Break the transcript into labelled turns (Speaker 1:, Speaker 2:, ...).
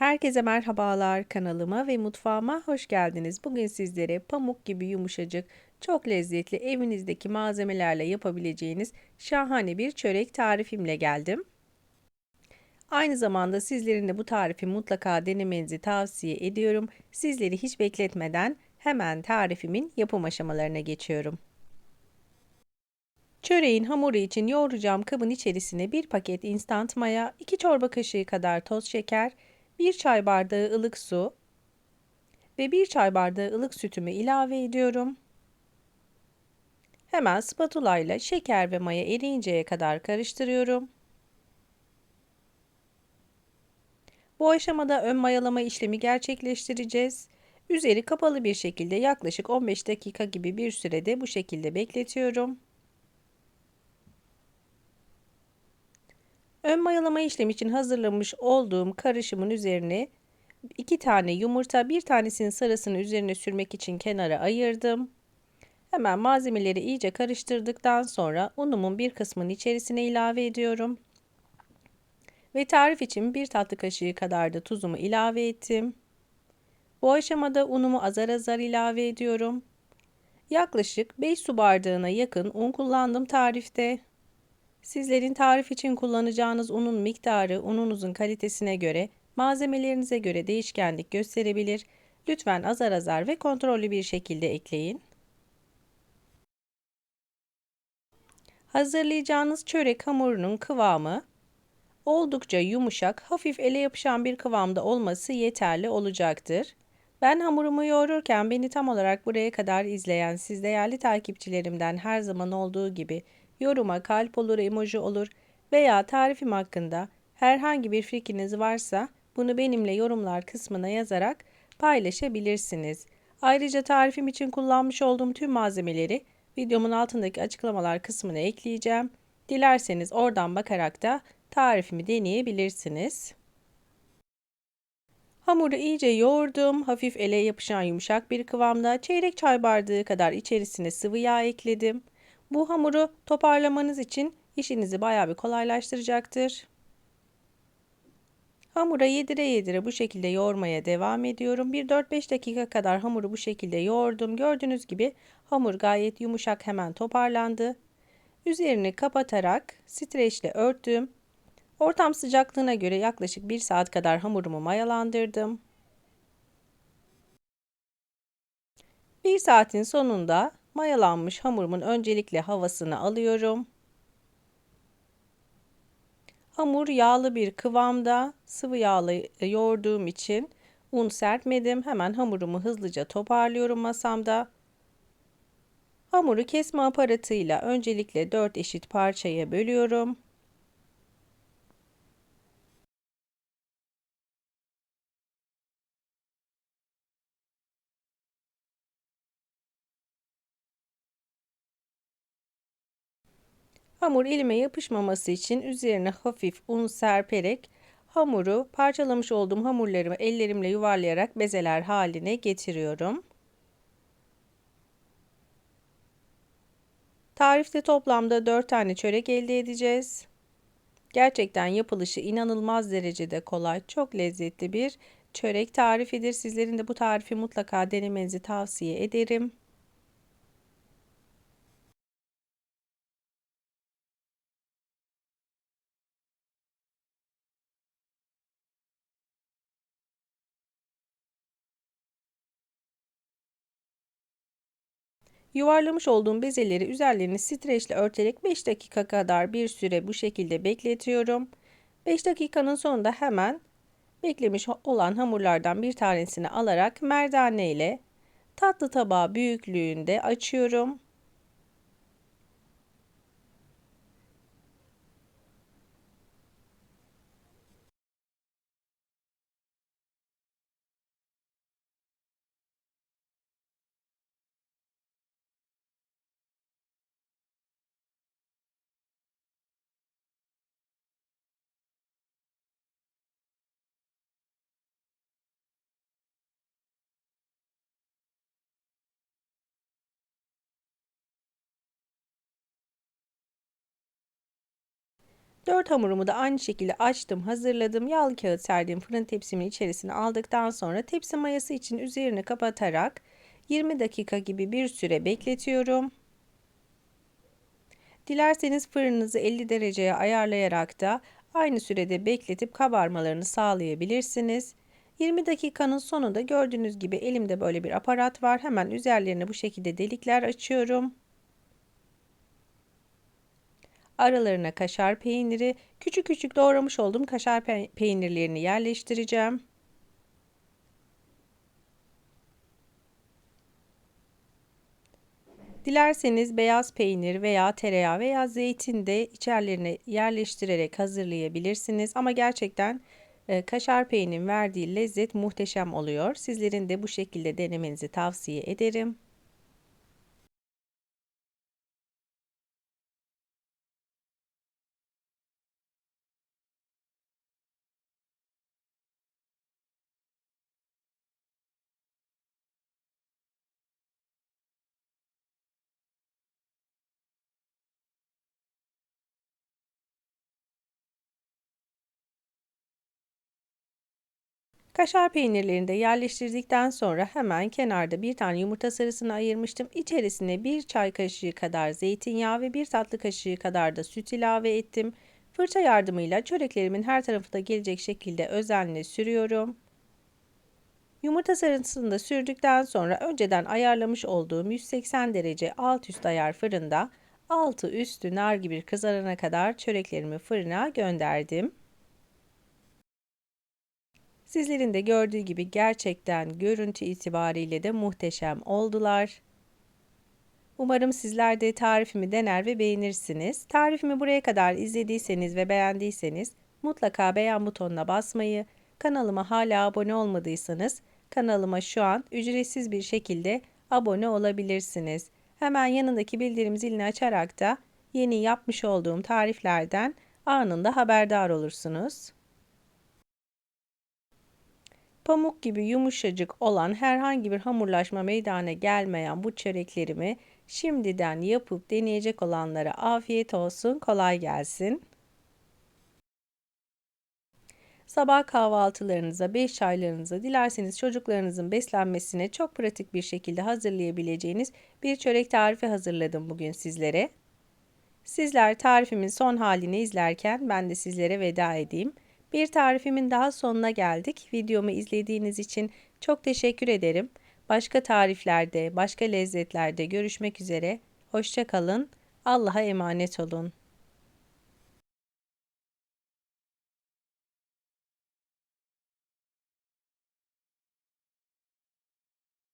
Speaker 1: Herkese merhabalar kanalıma ve mutfağıma hoş geldiniz. Bugün sizlere pamuk gibi yumuşacık, çok lezzetli evinizdeki malzemelerle yapabileceğiniz şahane bir çörek tarifimle geldim. Aynı zamanda sizlerin de bu tarifi mutlaka denemenizi tavsiye ediyorum. Sizleri hiç bekletmeden hemen tarifimin yapım aşamalarına geçiyorum. Çöreğin hamuru için yoğuracağım kabın içerisine bir paket instant maya, 2 çorba kaşığı kadar toz şeker, 1 çay bardağı ılık su ve 1 çay bardağı ılık sütümü ilave ediyorum. Hemen spatula ile şeker ve maya eriyinceye kadar karıştırıyorum. Bu aşamada ön mayalama işlemi gerçekleştireceğiz. Üzeri kapalı bir şekilde yaklaşık 15 dakika gibi bir sürede bu şekilde bekletiyorum. Ön mayalama işlemi için hazırlamış olduğum karışımın üzerine iki tane yumurta, bir tanesinin sarısını üzerine sürmek için kenara ayırdım. Hemen malzemeleri iyice karıştırdıktan sonra unumun bir kısmını içerisine ilave ediyorum. Ve tarif için bir tatlı kaşığı kadar da tuzumu ilave ettim. Bu aşamada unumu azar azar ilave ediyorum. Yaklaşık 5 su bardağına yakın un kullandım tarifte. Sizlerin tarif için kullanacağınız unun miktarı ununuzun kalitesine göre, malzemelerinize göre değişkenlik gösterebilir. Lütfen azar azar ve kontrollü bir şekilde ekleyin. Hazırlayacağınız çörek hamurunun kıvamı oldukça yumuşak, hafif ele yapışan bir kıvamda olması yeterli olacaktır. Ben hamurumu yoğururken beni tam olarak buraya kadar izleyen siz değerli takipçilerimden her zaman olduğu gibi yoruma kalp olur, emoji olur veya tarifim hakkında herhangi bir fikriniz varsa bunu benimle yorumlar kısmına yazarak paylaşabilirsiniz. Ayrıca tarifim için kullanmış olduğum tüm malzemeleri videomun altındaki açıklamalar kısmına ekleyeceğim. Dilerseniz oradan bakarak da tarifimi deneyebilirsiniz. Hamuru iyice yoğurdum. Hafif ele yapışan yumuşak bir kıvamda çeyrek çay bardağı kadar içerisine sıvı yağ ekledim. Bu hamuru toparlamanız için işinizi bayağı bir kolaylaştıracaktır. Hamura yedire yedire bu şekilde yoğurmaya devam ediyorum. Bir 4-5 dakika kadar hamuru bu şekilde yoğurdum. Gördüğünüz gibi hamur gayet yumuşak hemen toparlandı. Üzerini kapatarak streçle örttüm. Ortam sıcaklığına göre yaklaşık 1 saat kadar hamurumu mayalandırdım. 1 saatin sonunda Mayalanmış hamurumun öncelikle havasını alıyorum. Hamur yağlı bir kıvamda sıvı yağlı yoğurduğum için un serpmedim. Hemen hamurumu hızlıca toparlıyorum masamda. Hamuru kesme aparatıyla öncelikle 4 eşit parçaya bölüyorum. Hamur elime yapışmaması için üzerine hafif un serperek hamuru parçalamış olduğum hamurlarımı ellerimle yuvarlayarak bezeler haline getiriyorum. Tarifte toplamda 4 tane çörek elde edeceğiz. Gerçekten yapılışı inanılmaz derecede kolay, çok lezzetli bir çörek tarifidir. Sizlerin de bu tarifi mutlaka denemenizi tavsiye ederim. Yuvarlamış olduğum bezeleri üzerlerini streçle örterek 5 dakika kadar bir süre bu şekilde bekletiyorum. 5 dakikanın sonunda hemen beklemiş olan hamurlardan bir tanesini alarak merdane ile tatlı tabağı büyüklüğünde açıyorum. Dört hamurumu da aynı şekilde açtım, hazırladım. Yağlı kağıt serdiğim fırın tepsimin içerisine aldıktan sonra tepsi mayası için üzerini kapatarak 20 dakika gibi bir süre bekletiyorum. Dilerseniz fırınınızı 50 dereceye ayarlayarak da aynı sürede bekletip kabarmalarını sağlayabilirsiniz. 20 dakikanın sonunda gördüğünüz gibi elimde böyle bir aparat var. Hemen üzerlerine bu şekilde delikler açıyorum. Aralarına kaşar peyniri, küçük küçük doğramış olduğum kaşar peynirlerini yerleştireceğim. Dilerseniz beyaz peynir veya tereyağı veya zeytin de içerilerine yerleştirerek hazırlayabilirsiniz. Ama gerçekten e, kaşar peynirin verdiği lezzet muhteşem oluyor. Sizlerin de bu şekilde denemenizi tavsiye ederim. Kaşar peynirlerini de yerleştirdikten sonra hemen kenarda bir tane yumurta sarısını ayırmıştım. İçerisine bir çay kaşığı kadar zeytinyağı ve bir tatlı kaşığı kadar da süt ilave ettim. Fırça yardımıyla çöreklerimin her tarafına gelecek şekilde özenle sürüyorum. Yumurta sarısını da sürdükten sonra önceden ayarlamış olduğum 180 derece alt üst ayar fırında altı üstü nar gibi kızarana kadar çöreklerimi fırına gönderdim. Sizlerin de gördüğü gibi gerçekten görüntü itibariyle de muhteşem oldular. Umarım sizler de tarifimi dener ve beğenirsiniz. Tarifimi buraya kadar izlediyseniz ve beğendiyseniz mutlaka beğen butonuna basmayı, kanalıma hala abone olmadıysanız kanalıma şu an ücretsiz bir şekilde abone olabilirsiniz. Hemen yanındaki bildirim zilini açarak da yeni yapmış olduğum tariflerden anında haberdar olursunuz. Pamuk gibi yumuşacık olan herhangi bir hamurlaşma meydana gelmeyen bu çöreklerimi şimdiden yapıp deneyecek olanlara afiyet olsun, kolay gelsin. Sabah kahvaltılarınıza, beş çaylarınıza, dilerseniz çocuklarınızın beslenmesine çok pratik bir şekilde hazırlayabileceğiniz bir çörek tarifi hazırladım bugün sizlere. Sizler tarifimin son halini izlerken ben de sizlere veda edeyim. Bir tarifimin daha sonuna geldik. Videomu izlediğiniz için çok teşekkür ederim. Başka tariflerde, başka lezzetlerde görüşmek üzere. Hoşçakalın. Allah'a emanet olun.